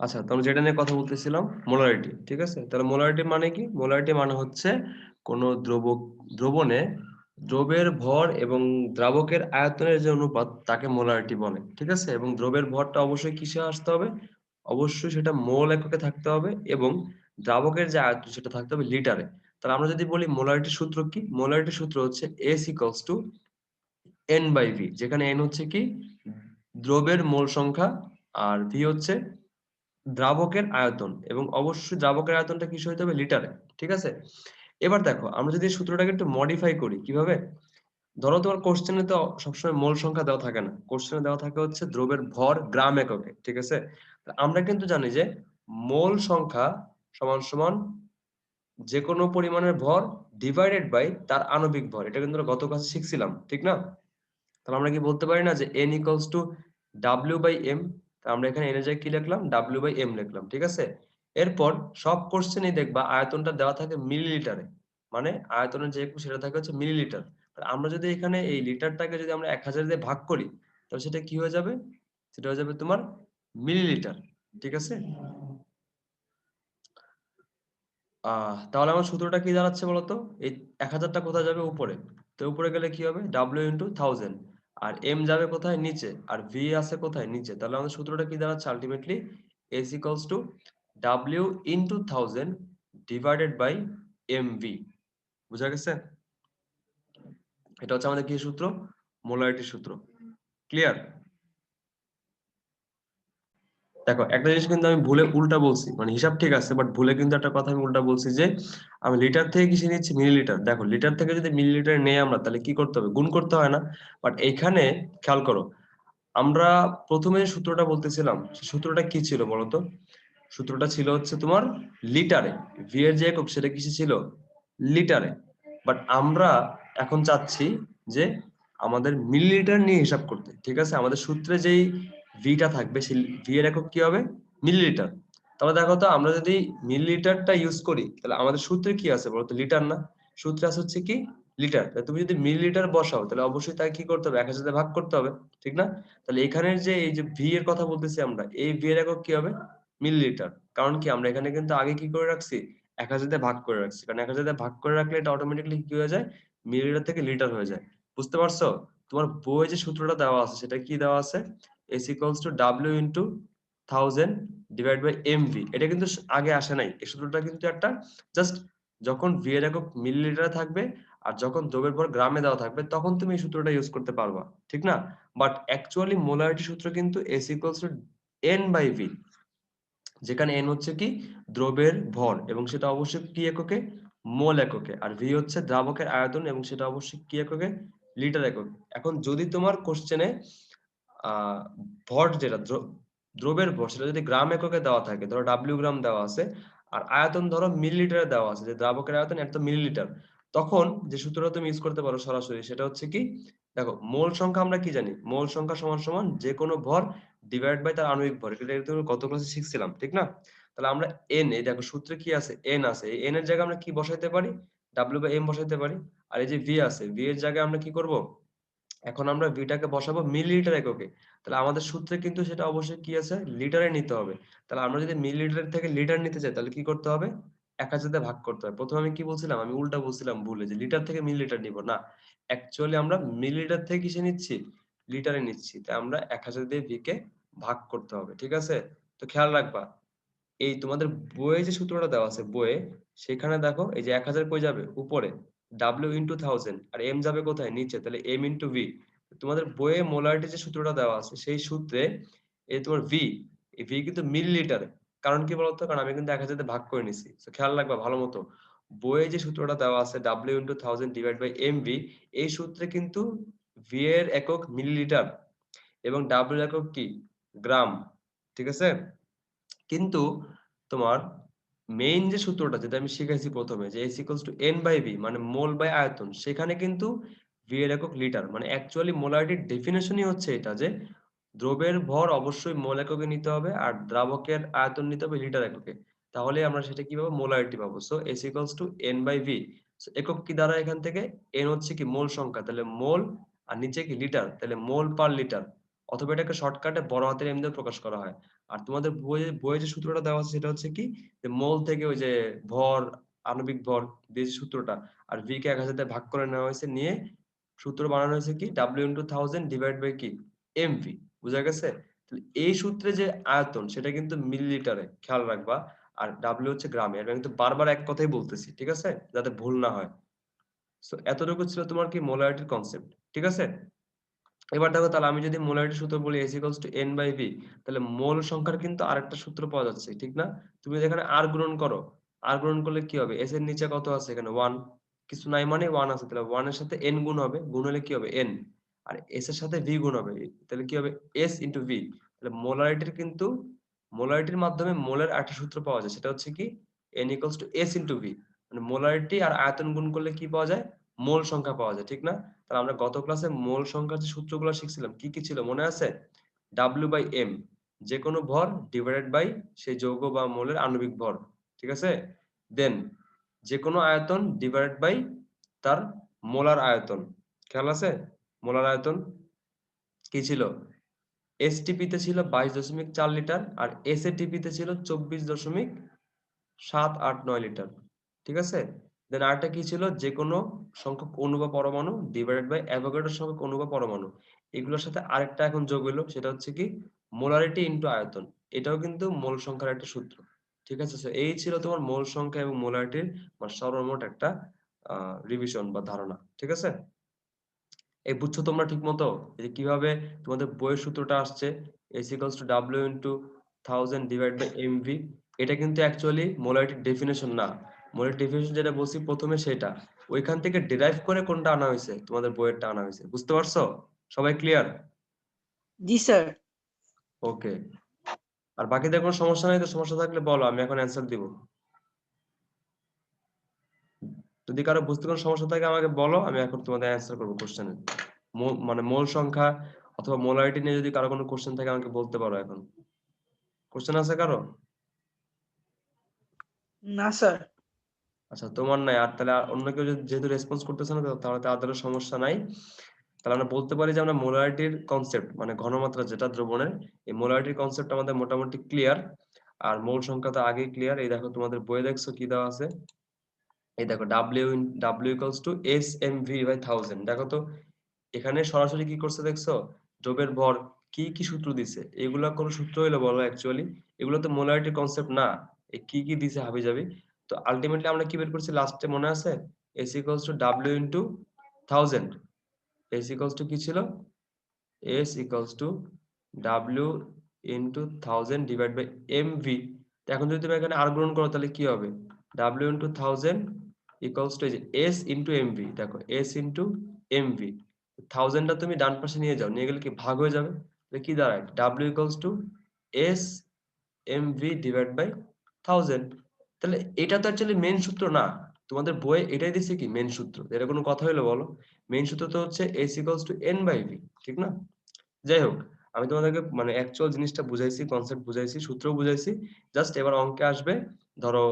আচ্ছা তাহলে যেটা নিয়ে কথা বলতেছিলাম মোলারিটি ঠিক আছে? তাহলে মোলারিটি মানে কি? মোলারিটি মানে হচ্ছে কোন দ্রব দ্রবণে দ্রবের ভর এবং দ্রাবকের আয়তনের যে অনুপাত, তাকে মোলারিটি বলে, ঠিক আছে? এবং দ্রবের ভরটা অবশ্যই কিসে আসতে হবে? অবশ্যই সেটা মোল এককে থাকতে হবে এবং দ্রাবকের যে আয়তন, সেটা থাকতে হবে লিটারে। তাহলে আমরা যদি বলি মোলারিটি সূত্র কি? মোলারিটি সূত্র হচ্ছে S equals to N by V যেখানে এন হচ্ছে কি? দ্রবের মোল সংখ্যা আর ভি হচ্ছে দ্রাবকের আয়তন এবং অবশ্যই দ্রাবকের আয়তনটা কিসে হইতে হবে? লিটারে ঠিক আছে? এবার দেখো, আমরা যদি সূত্রটাকে একটু মডিফাই করি, কীভাবে? ধরো তোমার কোশ্চেনে তো সবসময় মোল সংখ্যা দেওয়া থাকে না। কোশ্চেনে দেওয়া থাকে হচ্ছে দ্রবের ভর গ্রাম এককে, ঠিক আছে? আমরা কিন্তু জানি যে মোল সংখ্যা সমান সমান যে কোনো পরিমাণের ভর ডিভাইডেড বাই তার আণবিক ভর। এটা কিন্তু গত ক্লাসে শিখছিলাম, ঠিক না? তাহলে আমরা কি বলতে পারি না যে N equals to W by M আমরা এখানে এনে যাই কি লিখলাম? ডাব্লিউ বাই এম লিখলাম, ঠিক আছে? এরপর সব কোশ্চেনই দেখবা আয়তনটা দেওয়া থাকে মিলিলিটারে মানে আয়তনের যে সেটা থাকে হচ্ছে মিলিলিটার আমরা যদি এখানে এই লিটারটাকে যদি আমরা এক হাজার দিয়ে ভাগ করি, তাহলে সেটা কি হয়ে যাবে? সেটা হয়ে যাবে তোমার মিলিলিটার ঠিক আছে? তাহলে আমার সূত্রটা কি দাঁড়াচ্ছে বলতো? এই এক হাজারটা কোথায় যাবে? উপরে। তো উপরে গেলে কি হবে? ডাব্লিউ ইন্টু থাউজেন্ড আর এম যাবে কোথায়? নিচে। আর ভি আছে কোথায়? নিচে। তাহলে আমাদের সূত্রটা কি দাঁড়াচ্ছে ultimately S equals to W into thousand divided by M V বুঝা গেছে? এটা হচ্ছে আমাদের কি সূত্র? মোলারিটি সূত্র। ক্লিয়ার দেখো, একটা জিনিস কিন্তু আমি ভুলে উল্টা বলছি মানে হিসাব ঠিক আছে বাট ভুলে কিন্তু একটা কথা আমি উল্টা বলছি যে, আমি লিটার থেকে কিসে নিচ্ছি? মিলিলিটার দেখো লিটার থেকে যদি মিলিলিটার নেই আমরা, তাহলে কি করতে হবে? গুণ করতে হয় না বাট এইখানে খেয়াল করো, আমরা প্রথমে সূত্রটা বলতেছিলাম সূত্রটা কি ছিল বলতো? সূত্রটা ছিল হচ্ছে তোমার লিটারে ভি এর যে একক, সেটা কিসে ছিল? লিটারে বাট আমরা এখন চাচ্ছি যে, আমাদের মিলিলিটার নিয়ে হিসাব করতে, ঠিক আছে? আমাদের সূত্রে যেই ভিটা থাকবে, সেই ভি এর একক কি হবে? মিলিলিটার তাহলে দেখো তো, আমরা যদি মিলিলিটারটা ইউজ করি, তাহলে আমাদের সূত্রে কি আছে বলতো? লিটার না? সূত্রে আছে হচ্ছে কি? লিটার। তুমি যদি মিলিলিটার বসাও, তাহলে অবশ্যই তাকে কি করতে হবে? এক হাজার ভাগ করতে হবে, ঠিক না? তাহলে এখানের যে, এই যে ভি এর কথা বলতেছি আমরা, এই ভি এর একক কি হবে? মিলিলিটার কারণ কি, আমরা এখানে কিন্তু আগে কি করে রাখছি? এক হাজার ভাগ করে রাখছি। কারণ এক হাজার ভাগ করে রাখলে এটা অটোমেটিকলি কি হয়ে যায়? মিলিলিটার থেকে লিটার হয়ে যায়। বুঝতে পারছ? তোমার বইয়ে যে সূত্রটা দেওয়া আছে, সেটা কি দেওয়া আছে? S equals to W into thousand divide by M V এটা কিন্তু আগে আসে নাই। এই সূত্রটা কিন্তু একটা জাস্ট যখন ভি এর একক মিলিলিটার থাকবে আর যখন দ্রবের পর গ্রামে দেওয়া থাকবে, তখন তুমি এই সূত্রটা ইউজ করতে পারবা। ঠিক না? বাট অ্যাকচুয়ালি মোলারিটি সূত্র কিন্তু S equals to N by V যেখানে এন হচ্ছে কি দ্রবের ভর এবং সেটা অবশ্যই কি এককে? মোল এককে। আর ভি হচ্ছে দ্রাবকের আয়তন এবং সেটা অবশ্যই কি এককে? লিটার এককে। এখন যদি তোমার কোশ্চেনে ভর যেটা দ্রবের ভর, সেটা যদি গ্রাম এককে দেওয়া থাকে, ধরো ডাব্লিউ গ্রাম দেওয়া আছে, আর আয়তন ধরো মিলিলিটারে দেওয়া আছে, যে দ্রাবকের আয়তন এত মিলিলিটার তখন যে সূত্রটা তুমি ইউজ করতে পারো সরাসরি, সেটা হচ্ছে কি, দেখো, মোল সংখ্যা আমরা কি জানি? মোল সংখ্যা সমান সমান যে কোনো ভর ডিভাইড বাই তার আণবিক ভর, এটা গত ক্লাসে শিখছিলাম, ঠিক না? তাহলে আমরা এন এই দেখো সূত্রে কি আছে? এন আছে, এই এন এর জায়গায় আমরা কি বসাইতে পারি? ডাব্লিউ বাই এম বসাইতে পারি, আর এই যে ভি আছে ভি এর জায়গায় আমরা কি করব? এখন আমরা ভিটাকে বসাবো মিলিলিটার এককে। তাহলে আমাদের সূত্রে কিন্তু সেটা অবশ্যই কি আছে? লিটারে নিতে হবে। তাহলে আমরা যদি মিলিলিটার থেকে লিটার নিতে চাই, তাহলে কি করতে হবে? এক হাজার ভাগ করতে হবে। প্রথমে আমি কি বলছিলাম? আমি উল্টা বলছিলাম ভুলে যে লিটার থেকে মিলিলিটার নিব। না অ্যাকচুয়ালি আমরা মিলিলিটার থেকে কিসে নিচ্ছি? লিটারে নিচ্ছি। তাই আমরা এক হাজার দিয়ে ভিকে ভাগ করতে হবে, ঠিক আছে? তো খেয়াল রাখবা, এই তোমাদের বইয়ে যে সূত্রটা দেওয়া আছে, বইয়ে, সেখানে দেখো, এই যে এক হাজার কই যাবে? উপরে। ডাব্লিউ ইন্টু থাউজেন্ড আর এম যাবে কোথায়? নিচে। তাহলে এম ইন্টু ভি তোমাদের বইয়ে মোলারিটি যে সূত্রটা দেওয়া আছে, সেই সূত্রে এই তোমার ভি ভি কিন্তু মিলিলিটারে কারণ কি বলতো? কারণ আমি কিন্তু এক হাজার ভাগ করে নিছি। তো খেয়াল রাখবা, ভালো মতো। বইয়ে যে সূত্রটা দেওয়া আছে W into thousand divide by M V এই সূত্রে কিন্তু ভি এর একক মিলিলিটার এবং ডাব্লিউ একক কি? গ্রাম। ঠিক আছে? কিন্তু তোমার মেইন যে সূত্রটা যেটা আমি শিখাইছি প্রথমে যে S equals to N by V মানে মোল বাই আয়তন সেখানে কিন্তু ভি এর একক লিটার মানে অ্যাকচুয়ালি মোলারিটির ডেফিনেশনই হচ্ছে এটা যে দ্রবের ভর অবশ্যই মোল এককে নিতে হবে আর দ্রাবকের আয়তন নিতে হবে লিটার এককে। তাহলে আমরা সেটা কি পাবো? মোলারিটি পাবো so S equals to N by V একক কি দ্বারা এখান থেকে? এন হচ্ছে কি মোল সংখ্যা তাহলে মোল আর নিচে কি লিটার তাহলে মোল পার লিটার অথবা এটাকে শর্টকাটে বড় হাতের এম দিয়ে প্রকাশ করা হয়। আর তোমাদের বইয়ে বইয়ে যে সূত্রটা দেওয়া আছে সেটা হচ্ছে কি, যে মোল থেকে ওই যে ভর, আণবিক ভর দিয়ে সূত্রটা, আর ভি কে এক হাজার ভাগ করে নেওয়া হয়েছে, নিয়ে সূত্র বানানো হয়েছে কি W into thousand divide by কি এম ভি বুঝা গেছে? এই সূত্রে যে আয়তন, সেটা কিন্তু মিলিলিটারে খেয়াল রাখবা, আর ডাব্লিউ হচ্ছে গ্রামে আমি কিন্তু বারবার এক কথাই বলতেছি, ঠিক আছে? যাতে ভুল না হয়। সো এতটুকু ছিল তোমার কি মোলারিটির কনসেপ্ট ঠিক আছে? এবার দেখো তাহলে আমি যদি মোলারিটি সূত্র বলি S equals to N by V তাহলে মোল সংখ্যার কিন্তু আরেকটা সূত্র পাওয়া যাচ্ছে, ঠিক না? তুমি এখানে আর গ্রহণ করো আর গ্রহণ করলে কি হবে? এস এর নিচে কত আছে? এখানে ওয়ান কিছু নাই মানে ওয়ান আছে, তাহলে ওয়ানের সাথে এন গুণ হবে, গুণ হলে কি হবে? এন আর এস এর সাথে ভি গুণ হবে, তাহলে কি হবে? এস ইন্টু ভি তাহলে মোলারিটির কিন্তু, মোলারিটির মাধ্যমে মোলের একটা সূত্র পাওয়া যায়, সেটা হচ্ছে কি? N equals to S into V মানে মোলারিটি আর আয়তন গুণ করলে কি পাওয়া যায়? মোল সংখ্যা পাওয়া যায়, ঠিক না? তাহলে আমরা গত ক্লাসে মোল সংখ্যার যে সূত্রগুলো শিখছিলাম, কি কি ছিল? মনে আছে? ডাব্লিউ বাই এম যে কোনো ভর ডিভাইডেড বাই সেই যৌগ বা মোলের আণবিক ভর, ঠিক আছে? দেন যে কোনো আয়তন ডিভাইডেড বাই তার মোলার আয়তন, খেয়াল আছে? মোলার আয়তন কি ছিল? এসটিপিতে ছিল বাইশ দশমিক চার লিটার আর এস এ এসএটিপিতে ছিল চব্বিশ দশমিক সাত আট নয় লিটার, ঠিক আছে? দেন আরেকটা কি ছিল? যে কোনো সংখ্যক অণু বা পরমাণু ডিভাইডেড বাই অ্যাভোগাড্রো সংখ্যক অণু বা পরমাণু। এগুলোর সাথে আরেকটা এখন যোগ হলো সেটা হচ্ছে কি? মোলারিটি ইনটু আয়তন। এটাও কিন্তু মোল সংখ্যার একটা সূত্র। ঠিক আছে? এই ছিল তোমার মোল সংখ্যা এবং মোলারিটির মানে সর্বমোট একটা রিভিশন বা ধারণা। ঠিক আছে? এই বুঝছ তোমরা ঠিক মতো যে কীভাবে তোমাদের বইয়ের সূত্রটা আসছে? S equals to W into thousand divide by MV এটা কিন্তু অ্যাকচুয়ালি মোলারিটির ডেফিনেশন না। মোলারিটি ডেফিনেশন যেটা বলছি প্রথমে সেটা। ওইখান থেকে ডিরাইভ করে কোনটা আনা হয়েছে? তোমাদের বইয়েরটা আনা হয়েছে। বুঝতে পারছ? সবাই ক্লিয়ার জি স্যার ওকে আর বাকিদের কোনো সমস্যা নাই তো সমস্যা থাকলে বলো আমি এখন অ্যান্সার দিব। যদি কারও বুঝতে কোনো সমস্যা থাকে আমাকে বলো আমি এখন তোমাদের অ্যান্সার করব কোশ্চেনে মানে মোল সংখ্যা অথবা মোলারিটি নিয়ে যদি কারও কোনো কোশ্চেন থাকে আমাকে বলতে পারো এখন। কোশ্চেন আছে কারও? না স্যার আচ্ছা তোমার নাই। আর তাহলে অন্য কেউ যেহেতু রেসপন্স করতেছে না তাহলে তাদেরও সমস্যা নাই। তাহলে আমরা বলতে পারি যে, আমরা মোলারিটির কনসেপ্ট মানে ঘনমাত্রা যেটা দ্রবণের, এই মোলারিটির কনসেপ্ট আমাদের মোটামুটি ক্লিয়ার আর মোল সংখ্যা তো আগেই ক্লিয়ার এই দেখো, তোমাদের বইয়ে দেখছ কি দেওয়া আছে? এই দেখো W W equals to S M V by thousand দেখো তো, এখানে সরাসরি কি করছে দেখছ? দ্রবের ভর কি কি সূত্র দিছে? এগুলা কোন সূত্র হইল বলো অ্যাকচুয়ালি এগুলো তো মোলারিটির কনসেপ্ট না। কি কি দিছে হাবি যাবি তো আলটিমেটলি আমরা কি বের করছি? লাস্টে মনে আছে? S equals to W into thousand S equals to কি ছিল? S equals to W into thousand divide by M V এখন যদি তুমি এখানে আর গ্রহণ করো, তাহলে কি হবে? W into thousand equals to S into M V দেখো এস ইন্টু এম ভি থাউজেন্ডটা তুমি ডান পাশে নিয়ে যাও, নিয়ে গেলে কি ভাগ হয়ে যাবে? কি দাঁড়ায়? W equals to S M V divide by thousand তাহলে এটা তো অ্যাকচুয়ালি মেন সূত্র না। তোমাদের বইয়ে এটাই দিচ্ছে কি মেন সূত্র? এটা কোনো কথা হলো বলো? মেন সূত্র তো হচ্ছে S equals to N by V ঠিক না? যাই হোক, আমি তোমাদেরকে মানে অ্যাকচুয়াল জিনিসটা বুঝাইছি কনসেপ্ট বুঝাইছি সূত্র বুঝাইছি। জাস্ট এবার অঙ্কে আসবে। ধরো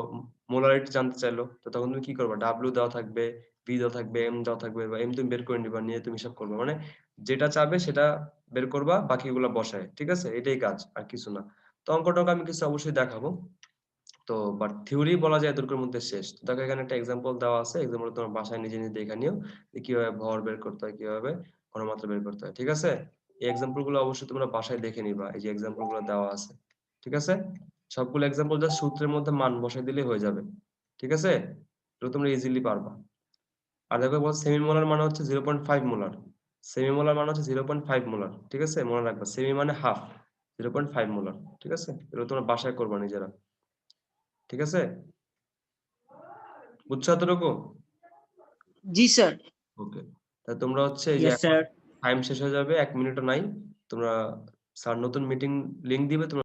মোলারিটি জানতে চাইলো, তো তখন তুমি কি করবে? ডাব্লিউ দেওয়া থাকবে ভি দেওয়া থাকবে এম দেওয়া থাকবে, বা এম তুমি বের করে নিবা, নিয়ে তুমি হিসাব করবে। মানে যেটা চাবে সেটা বের করবা, বাকিগুলো বসায়, ঠিক আছে? এটাই কাজ, আর কিছু না। তো অঙ্কটাকে আমি কিছু অবশ্যই দেখাবো। তো বাট থিওরি বলা যায় এতটুকুর মধ্যে শেষ। দেখো এখানে একটা এক্সাম্পল দেওয়া আছে। এক্সাম্পল তোমার বাসায় নিজে নিজে দেখে নিও যে কীভাবে ভর বের করতে হয়, কীভাবে ঘনমাত্রা বের করতে হয়, ঠিক আছে? এই এক্সাম্পলগুলো অবশ্যই তোমরা বাসায় দেখে নিবা, এই যে এক্সাম্পলগুলো দেওয়া আছে, ঠিক আছে? সবগুলো এক্সাম্পল জাস্ট সূত্রের মধ্যে মান বসাই দিলে হয়ে যাবে, ঠিক আছে? তো তোমরা ইজিলি পারবা। আর দেখো বল সেমি মোলার মানে হচ্ছে zero point five molar semi molar মানে হচ্ছে জিরো পয়েন্ট ফাইভ মোলার ঠিক আছে? মনে রাখবা সেমি মানে half zero point five molar ঠিক আছে? এগুলো তোমরা বাসায় করবা নিজেরা। ঠিক আছে? বুঝছ এতটুকু? জি স্যার। ওকে তা তোমরা হচ্ছে এই যে টাইম শেষ হয়ে যাবে এক মিনিটও নাই। তোমরা স্যার নতুন মিটিং লিংক দিবে তোমরা